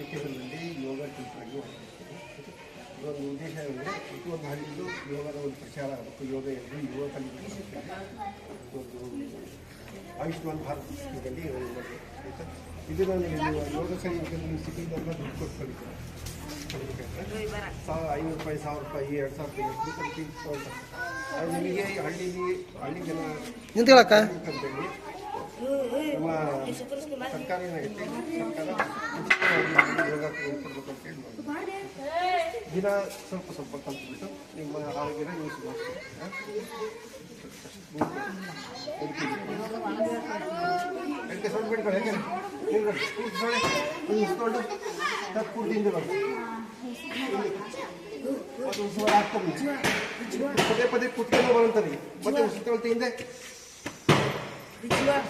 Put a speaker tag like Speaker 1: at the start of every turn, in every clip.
Speaker 1: ವಿಷಯಗಳಲ್ಲಿ ಯೋಗ ಟೀಚರಾಗಿ ಮಾಡ್ತಿರ್ತೀನಿ ಇವಾಗ ಉದ್ದೇಶ ಅಂದರೆ ಪ್ರತಿಯೊಂದು ಹಳ್ಳಿಯಲ್ಲೂ ಯೋಗದ ಒಂದು ಪ್ರಚಾರ ಆಗಬೇಕು. ಯೋಗ ಎಂದು ಯುವಕರಿಗೆ ಒಂದು ಆಯುಷ್ಮಾನ್ ಭಾರತ್ ಸ್ಕೀಮಲ್ಲಿ ಇದೆ. ನಾನು ಯೋಗ ಸಂಘದಲ್ಲಿ ಸಿಟಿಲೆಲ್ಲ ದುಡ್ಡು ಕೊಟ್ಟು ಕಲಿತೀರ ಸಾವಿರ ಐನೂರು ರೂಪಾಯಿ ಸಾವಿರ ರೂಪಾಯಿ ಎರಡು ಸಾವಿರ ರೂಪಾಯಿ ತಗೊಳ್ತಾರೆ. ಅದು ನಿಮಗೆ ಹಳ್ಳಿಲಿ ಹಳ್ಳಿ ಜನ ನಮ್ಮ ಸರ್ಕಾರ ಏನಾಗುತ್ತೆ? ಸರ್ಕಾರ ದಿನ ಸ್ವಲ್ಪ ಸ್ವಲ್ಪ ಕಲ್ತ್ಬಿಟ್ಟು ನಿಮ್ಮ ಆರೋಗ್ಯನ ನೀವು ಉಸಿರು ಹಾಕ್ಕೊಂಡು ಪದೇ ಪದೇ ಕುತ್ಕೊಂಡು ಬರುತ್ತದೆ ಮತ್ತೆ ಹಿಂದೆ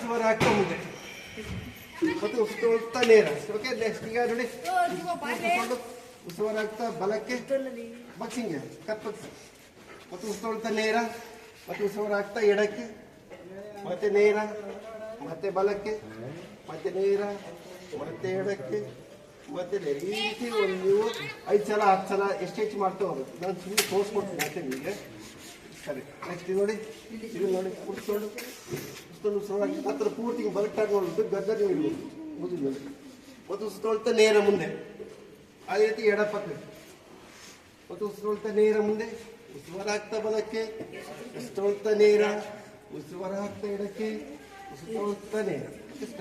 Speaker 1: ಸುಮಾರು ಆಗ್ತಾ ಮುಂದೆ ಮತ್ತೆ ನೇರ. ಓಕೆ ನೆಕ್ಸ್ಟ್ ಈಗ ನೋಡಿ. ಹಾಕ್ತಾ ಬಲಕ್ಕೆ ಬಕ್ಸಿಂಗ್ ಕತ್ ಬಕ್ಸಿ ಮತ್ತೆ ಉಸಿರು ನೇರ, ಮತ್ತೆ ಆಗ್ತಾ ಎಡಕ್ಕೆ, ಮತ್ತೆ ನೇರ, ಮತ್ತೆ ಬಲಕ್ಕೆ, ಮತ್ತೆ ನೇರ, ಮತ್ತೆ ಎಡಕ್ಕೆ, ಮತ್ತೆ ಈ ರೀತಿ ಒಂದು ನೀವು ಐದು ಸಲ, ಹತ್ತು ಸಲ, ಎಷ್ಟು ಹೆಚ್ಚು ಮಾಡ್ತಾ ನಾನು ಸುಮ್ಮನೆ ತೋರಿಸ್ಕೊಡ್ತೀನಿ ಅಷ್ಟೇ ನಿಮಗೆ. ಸರಿ. ನೆಕ್ಸ್ಟ್ ನೋಡಿ. ಇದು ನೋಡಿ ಕುಡಿಸ್ಕೊಂಡು ಕುಡಿಸ್ಕೊಂಡು ಉಸಿರಾಗಿ ಹತ್ತಿರ ಪೂರ್ತಿ ಬಲಕ್ಟಾಗಿ ನೋಡ್ಬಿಟ್ಟು ಗದ್ದರ್ ನೀವು ಇಡ್ಬೇಕು ಮುಗಿದ ಮೇಲೆ ಮತ್ತು ಉಸಿರುಳ್ತಾ ನೇರ ಮುಂದೆ. ಅದೇ ರೀತಿ ಎಡಪಕ್ಕ ಮತ್ತು ಉಸಿರುಳ್ತಾ ನೇರ ಮುಂದೆ. ಉಸಿರು ಹಾಕ್ತಾ ಬಲಕ್ಕೆ. ಉಸಿರುಳ್ತಾ ನೇರ. ಉಸಿರು ಹೊರ ಹಾಕ್ತಾ ಎಡಕ್ಕೆ. ಉಸಿರುಳ್ತಾ ನೇರ. ಇಷ್ಟ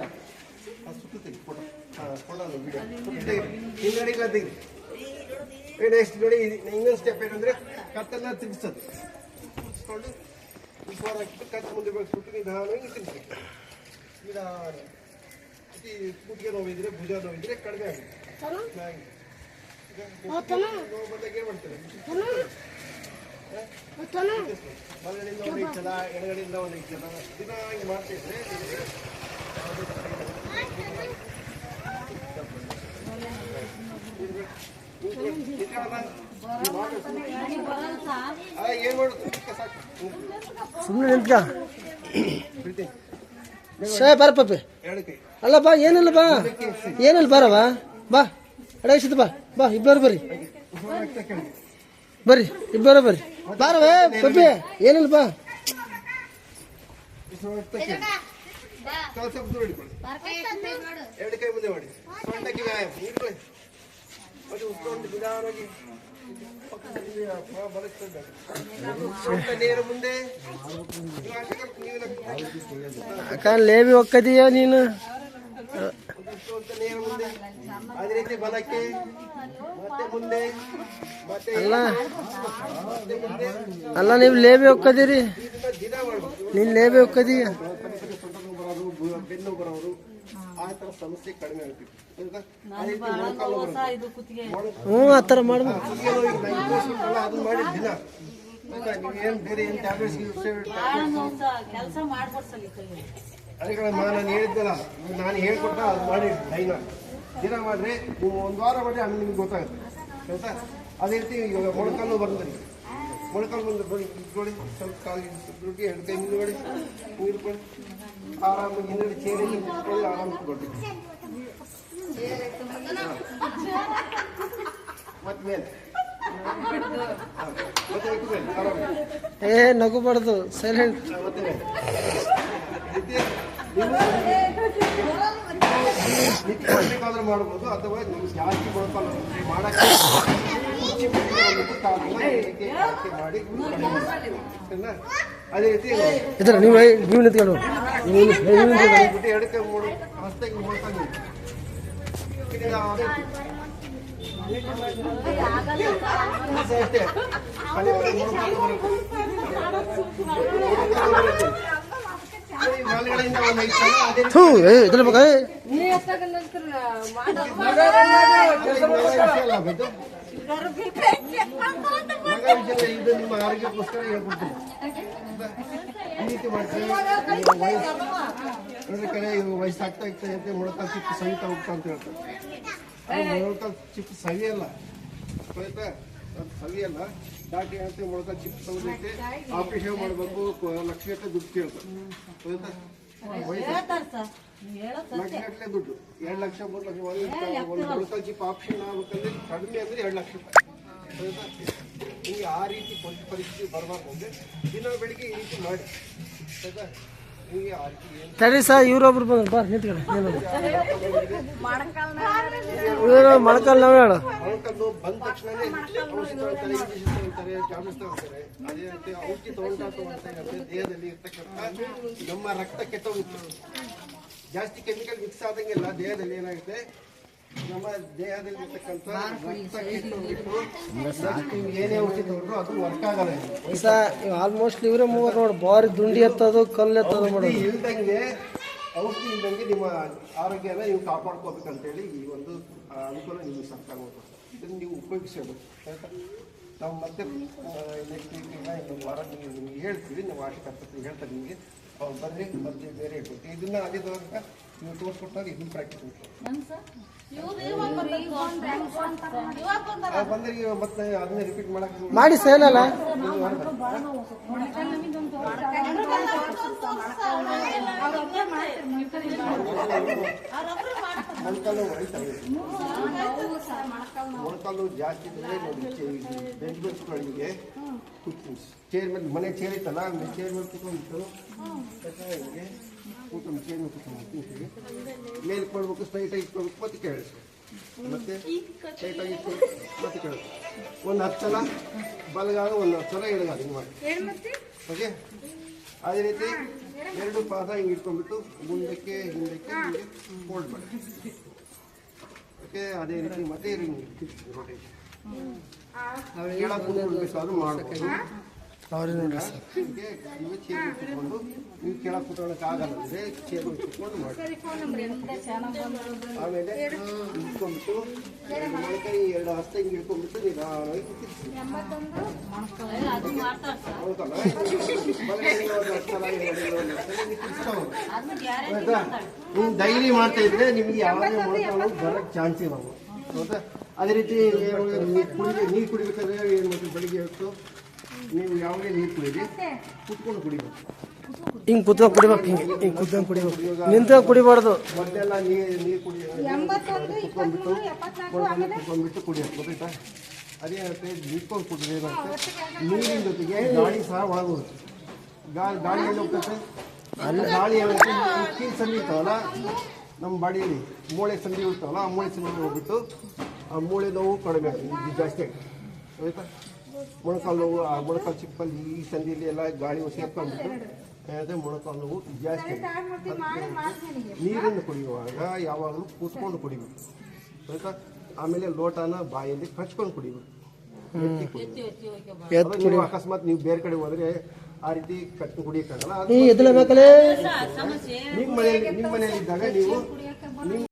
Speaker 1: ಸುತ್ತುತ್ತೀವಿ ಫೋಟೋ ಹಾಂ ಫೋಟೋ ವಿಡಿಯೋ ಹಿಂಗಡಿಗೆ ತೆಗ್ರಿ ನೆಕ್ಸ್ಟ್ ನೋಡಿ, ಇನ್ನೊಂದು ಸ್ಟೆಪ್ ಏನಂದ್ರೆ ಕತ್ತನ್ನ ತಿರ್ಗಿಸೋದು. ಕುಡಿಸ್ಕೊಂಡು ಉಸಿರು ಹಾಕಿಟ್ಟು ಕತ್ತು ಮುಂದೆ ಬೆಳೆಸ್ಬಿಟ್ಟು ನಿಧಾನವಾಗಿ ತಿನ್ಬೇಕು ನಿಧಾನ ಈ ಕುತ್ತಿಗೆ ನೋವಿದ್ರೆ ಭುಜ ನೋವಿದ್ರೆ ಕಡಿಮೆ ಆಗುತ್ತೆ ಹಾಗೆ. ಈಗ ನೋವು ಬಂದಾಗ ಏನ್ ಮಾಡ್ತಾರೆ ಬಲಗಡೆಯಿಂದ ಒಂದು ಐದು ಸಲ ಎಡಗಡೆಯಿಂದ ಒಂದು ಐದು ಸಲ ದಿನ ಹಿಂಗೆ ಮಾಡ್ತಿದ್ರೆ ನಿಮಗೆ ಏನು ಮಾಡೋದು ಸಾಕು
Speaker 2: ಸುಮ್ಮನೆ ನಿಂತ್ಕ. ಸೇ ಬರ ಪಪ್ಪಿ ಅಲ್ಲ ಬಾ ಏನಿಲ್ಲ ಬಾ ಏನಿಲ್ಲ ಬಾರವ ಬಾ ಅಡಗಿಸಿದ ಬಾ ಬಾ ಇಬ್ಬರು ಬರ್ರಿ ಬರ್ರಿ ಇಬ್ಬರು ಬರ್ರಿ ಬಾರವೇ ಪಪ್ಪಿ ಏನಿಲ್ಲ ಬಾ
Speaker 1: ಎರಡು ಕೈ ಮುಂದೆ ಮಾಡಿ. ಸೊಂಟಕ್ಕೆ ವ್ಯಾಯಾಮ. ನಿಧಾನವಾಗಿ. ರೀತಿ ಬಲಕ್ಕೆ ಮತ್ತೆ ಮುಂದೆ
Speaker 2: ಅಲ್ಲ ಅಲ್ಲ, ನೀವು ಲೇಬಿ ಒಕ್ಕದಿರಿ. ನೀನ್ ಲೇಬಿ ಒಕ್ಕದೀಯ?
Speaker 1: ಆ ಥರ ಸಮಸ್ಯೆ ಕಡಿಮೆ ಆಗ್ಬೇಕು
Speaker 2: ಹ್ಞೂ ಆ ಥರ
Speaker 1: ಮಾಡಿ ಬೇರೆ ಅದಕ್ಕೆ ನಾನು ಹೇಳಿದ್ದಲ್ಲ ನಾನು ಹೇಳ್ಕೊಟ್ಟ ಅದು ಮಾಡಿ ಡೈನ ದಿನ ಮಾಡ್ರಿ ನೀವು ಒಂದು ವಾರ ಮಾಡಿ ಆಮೇಲೆ ನಿಮ್ಗೆ ಗೊತ್ತಾಗುತ್ತೆ. ಆಯ್ತಾ ಅದೇ ರೀತಿ ಇವಾಗ ಮೊಣಕಾಲು ಬಂದ್ರಿ. ಮೊಳಕಲ್ಲು ಬಂದು ಬನ್ನಿ ಇಟ್ಕೊಳ್ಳಿ ಸ್ವಲ್ಪ ಕಾಲು ದುಡ್ಡು ಎರಡು ಕೈ ಮುಂದ್ಗಡೆ ಇಟ್ಕೊಳ್ಳಿ ಆರಾಮಾಗಿ ಹಿಂದ್ಗಡೆ ಚೇರಿ ಇಟ್ಕೊಳ್ಳಿ ಆರಾಮ
Speaker 2: ಏ ನಗುಬಾರ್ದು ಸೈಲೆಂಟ್
Speaker 1: ಮಾಡ್ಬೋದು ಅಥವಾ ಜಾಸ್ತಿ? ಅದೇ ರೀತಿ
Speaker 2: ನೀವು ನೀವು ಮೂರು ನೀವು ನಿಂತ್ಕೊಂಡು. ಥೂ ಏ ಇದ್ರ ಮಗ ಏ.
Speaker 1: ಇದು ನಿಮ್ಮ ಆರೋಗ್ಯಕ್ಕೋಸ್ಕರ ಹೇಳ್ಕೊಡ್ತೀನಿ ವಯಸ್ಸು ನೋಡ್ರಿ ಕಡೆ ಇವಾಗ ವಯಸ್ಸಾಗ್ತಾ ಇರ್ತದೆ ಅಂತ ಮೊಳಕಾಲ್ ಚಿಪ್ಪ ಸವಿತಾ ಹೋಗ್ತಾ ಅಂತ ಹೇಳ್ತಾರೆ. ಮೊಳಕಾಲ್ ಚಿಪ್ಪ ಸವಿಯಲ್ಲ ಆಯ್ತಾ? ಅದು ಸವಿಯಲ್ಲ ಡಾಕ್ಟರ್ ಹೇಳ್ತೀವಿ ಮೊಳಕಾಲ್ ಚಿಪ್ಪ ಸವಿದೈತೆ ಆಪರೇಷನ್ ಮಾಡಬೇಕು ಲಕ್ಷ ಗಟ್ಟಲೆ ದುಡ್ಡು ಕೇಳ್ತಾರೆ. ಆಯ್ತಾ? ಲಕ್ಷಗಟ್ಟಲೆ ದುಡ್ಡು. ಎರಡು ಲಕ್ಷ ಮೂರು ಲಕ್ಷ ಒಂದು ಒಂದು ಚಿಪ್ ಆಪ್ಷನ್ ಆಗ್ಬೇಕಂದ್ರೆ ಕಡಿಮೆ ಅಂದ್ರೆ ಎರಡು ಲಕ್ಷ ರೂಪಾಯಿ? ನಿಮಗೆ ಆ ರೀತಿ ಪರಿ- ಪರಿಸ್ಥಿತಿ ಬರಬಾರ್ದು ಅಂದ್ರೆ ದಿನ ಬೆಳಿಗ್ಗೆ ಈ ರೀತಿ ಮಾಡಿ. ಆಯ್ತಾ ನಿಮಗೆ ಆ ರೀತಿ ಏನು
Speaker 2: ತಡಿ ಸಾ ಇವ್ರೊಬ್ರು ಬಂದ್ರು. ಬಾರ್ ನಿಂತ್ಕೊಳ್ಳಿ. ಮೊಳಕಾಲ್ ನಾವು ಹೇಳು
Speaker 1: ಬಂದ ತಕ್ಷಣನೇ ಔಷಧಿ ತಗೊಳ್ತಾರೆ ಇಂಜೆಕ್ಷನ್ ತಗೊಳ್ತಾರೆ ಟ್ಯಾಬ್ಲೆಟ್ಸ್ ತಗೊಳ್ತಾರೆ. ಅದೇ ರೀತಿ ಔಷಧಿ ತಗೊಂಡ ತಗೊಳ್ತಾರೆ ದೇಹದಲ್ಲಿ ಇರ್ತಕ್ಕಂಥ ನಮ್ಮ ರಕ್ತ ಕೆಟ್ಟೋಗುತ್ತೆ. ಜಾಸ್ತಿ ಕೆಮಿಕಲ್ ಮಿಕ್ಸ್ ಆದಂಗೆಲ್ಲ ದೇಹದಲ್ಲಿ ಏನಾಗುತ್ತೆ? ನಮ್ಮ ದೇಹದಲ್ಲಿ ಇರ್ತಕ್ಕಂಥ ರಕ್ತ ಕೆಟ್ಟೋಗ್ಬಿಟ್ಟು next ಏನೇ ಔಷಧಿ ತಗೊಂಡ್ರು ಅದು ವರ್ಕ್ ಆಗಲ್ಲ ಇದು.
Speaker 2: ಆಲ್ಮೋಸ್ಟ್ ಇವರೇ ಮೂವರು ನೋಡಿ ಬಾರಿ ದುಂಡಿ ಎತ್ತೋದು ಕಲ್ಲು ಎತ್ತೋದು ಮಾಡೋದು
Speaker 1: ಇಲ್ದಂಗೆ ಔಷಧಿ ಇಲ್ದಂಗೆ ನಿಮ್ಮ ಆರೋಗ್ಯನ ನೀವು ಕಾಪಾಡ್ಕೋಬೇಕಂತೇಳಿ ಈ ಒಂದು ಅನುಕೂಲ ನಿಮಗೆ ಸರ್ಕಾರ ಕೊಡ್ತದೆ. ಇದನ್ನು ನೀವು ಉಪಯೋಗಿಸಬೇಕು ಆಯ್ತಾ ನಾವು ಮತ್ತೆ ನೆಕ್ಸ್ಟ್ ವೀಕ್ ಇಲ್ಲ ಇನ್ನೊಂದು ವಾರ ನಿಮಗೆ ನಿಮ್ಗೆ ಹೇಳ್ತೀವಿ ನಾವು ಆಶೆ ಕರ್ತವ್ಯ ಹೇಳ್ತಾರೆ ನಿಮಗೆ ಅವ್ರು ಬರ್ರಿ ಮತ್ತೆ ಬೇರೆ ಹೇಳ್ಕೊಡ್ತೀವಿ ಇದನ್ನ ತನಕ ನೀವು ತೋರಿಸ್ಕೊಟ್ಟಾಗ ಇದನ್ನ ಪ್ರಾಕ್ಟೀಸ್
Speaker 3: ಇವಾಗ ಬಂದ್ರೆ
Speaker 1: ಈಗ ಮತ್ತೆ ಅದನ್ನೇ ರಿಪೀಟ್ ಮಾಡಕ್ಕೆ
Speaker 2: ಮಾಡಿ ಸೇಲಲ್ಲ
Speaker 1: ಮೊಳಕಲ್ಲು ಮೊಣಕಾಲು ಜಾಸ್ತಿ ಇದ್ರೆ ನೋಡಿ ಬೆಂಚ್ ಬೆಂಚ್ಗಳಿಗೆ ಚೇರ್ ಮೇಲೆ ಮನೆ ಚೇರ್ ಇತ್ತಲ್ಲ ಚೇರ್ ಮೇಲೆ ಹಿಂಗೆ ಕೂತ್ಕೊಂಡು ಚೇರ್ ಮೇಲೆ ಕೂತ್ಕೊಂಡು ಮೇಲೆ ಕೊಡ್ಬೇಕು ಸ್ಟ್ರೈಟ್ ಆಗಿ ಇಟ್ಕೊಳ್ಬೇಕು ಮತ್ತೆ ಕೇಳಿಸ್ ಮತ್ತೆ ಮತ್ತೆ ಕೇಳಿಸ್ ಒಂದು ಹತ್ತು ಸಲ ಬಲಗಾಲ ಒಂದು ಹತ್ತು ಸಲ ಎಡಗಾಲ ಹಿಂಗೆ ಮಾಡಿ. ಓಕೆ? ಅದೇ ರೀತಿ ಎರಡು ಪಾದ ಹಿಂಗೆ ಇಟ್ಕೊಂಡ್ಬಿಟ್ಟು ಮುಂದಕ್ಕೆ ಹಿಂದಕ್ಕೆ ಹಿಂಗೆ ಫೋಲ್ಡ್ ಮಾಡಿ. ಓಕೆ ಅದೇ ರೀತಿ ಮತ್ತೆ ರೊಟೇಷನ್ ಕೆಳಗೆ ಅದು ಮಾಡ್ಬೋದು.
Speaker 2: ಅವ್ರಿಗೆ ನೋಡ್ರಿ ಸರ್.
Speaker 1: ನೀವು ಕೆಳಗೆ ಕುತ್ಕೊಳ್ಳೋಕೆ ಆಗಲ್ಲ. ಅಂದ್ರೆ ಚೇರ್ ಕುತ್ಕೊಂಡು ಮಾಡಿ. ಆಮೇಲೆ ಇಟ್ಕೊಂಡ್ಬಿಟ್ಟು ಎರಡು ಮೊಳಕೈ ಹಸ್ತ ಹಿಂಗೆ ಇಟ್ಕೊಂಡ್ಬಿಟ್ಟು ನಿಧಾನವಾಗಿ ನೀವು ಡೈಲಿ ಮಾಡ್ತಾ ಇದ್ರೆ ನಿಮ್ಗೆ ಯಾವಾಗ ಮೊಳಕಾಲು ಬರೋಕ್ಕೆ ಚಾನ್ಸ್ ಇರೋದು ಹೌದಾ? ಅದೇ ರೀತಿ ನೀರು ಕುಡಿಬೇಕಾದ್ರೆ ಏನು ಮಾಡ್ತೀವಿ ಬೆಳಿಗ್ಗೆ ಹೊತ್ತು? ನೀವು ಯಾವಾಗ ನೀರು ಕುಡಿರಿ ಕುತ್ಕೊಂಡು ಕುಡಿಬೇಕು.
Speaker 2: ಹಿಂಗ್ ಕುತ್ಕೊಂಡ್ ಕುಡಿಬೇಕು ಹಿಂಗೆ ಹಿಂಗ್ ಕುತ್ಕೊಂಡ್ ಕುಡಿಬೇಕು. ನಿಂತ ಕುಡಿಬಾರ್ದು.
Speaker 1: ಮೊದಲೆಲ್ಲ ನೀರು ನೀರು ಕುಡಿಯೋದು ಗೊತ್ತಾಯ್ತಾ ಅದೇನಂತೆ ನಿಂತ್ಕೊಂಡು ಕುಡಿದ್ರೆ ಏನಾಗುತ್ತೆ ನೀರಿನ ಜೊತೆಗೆ ಗಾಳಿ ಸಹ ಒಳಗೋಗುತ್ತೆ ಗಾಳಿ ಗಾಳಿ ಎಲ್ಲಿ ಹೋಗ್ತದೆ ಅಲ್ಲಿ ಗಾಳಿ ಏನಾಗುತ್ತೆ ಈ ಕೀಲ್ ಸಂಧಿ ಇರ್ತಾವಲ್ಲ ನಮ್ಮ ಬಾಡಿಯಲ್ಲಿ ಮೂಳೆ ಸಂಧಿ ಇರ್ತಾವಲ್ಲ ಆ ಮೂಳೆ ಸಂಧಿ ಹೋಗ್ಬಿಟ್ಟು ಆ ಮೂಳೆ ನೋವು ಕಡಿಮೆ ಆಗ್ತದೆ ಜಾಸ್ತಿ ಆಗ್ತದೆ. ಆಯ್ತಾ? ಮೊಣಕಾಲು ನೋವು ಆ ಮೊಣಕಾಲು ಚಿಪ್ಪಲ್ಲಿ ಈ ಸಂಧಿಯಲ್ಲಿ ಎಲ್ಲ ಗಾಳಿ ಸೇರ್ಕೊಂಡ್ಬಿಟ್ಟು ಅದೇ ಮೊಣಕಾಲು ನೋವು ಜಾಸ್ತಿ ನೀರನ್ನು ಕುಡಿಯುವಾಗ ಯಾವಾಗಲೂ ಕೂತ್ಕೊಂಡು ಕುಡಿಬೇಕು. ಆಯ್ತಾ? ಆಮೇಲೆ ಲೋಟನ ಬಾಯಲ್ಲಿ ಕಚ್ಕೊಂಡು ಕುಡಿಬೇಕು. ಎತ್ತಿ
Speaker 3: ಎತ್ತಿ ಹೋಗಿ ಬಾ.
Speaker 2: ಎದ್ದು
Speaker 1: ನೀವು ಅಕಸ್ಮಾತ್ ನೀವು ಬೇರೆ ಕಡೆ ಹೋದ್ರೆ ಆ ರೀತಿ ಕಟ್ಟು ಕುಡಿಯಕ್ಕಾಗಲ್ಲ. ನಿಮ್ಮ ಮನೆಯಲ್ಲಿ ನಿಮ್ಮ ಮನೆಯಲ್ಲಿ ಇದ್ದಾಗ ನೀವು ನಿಮ್ಮ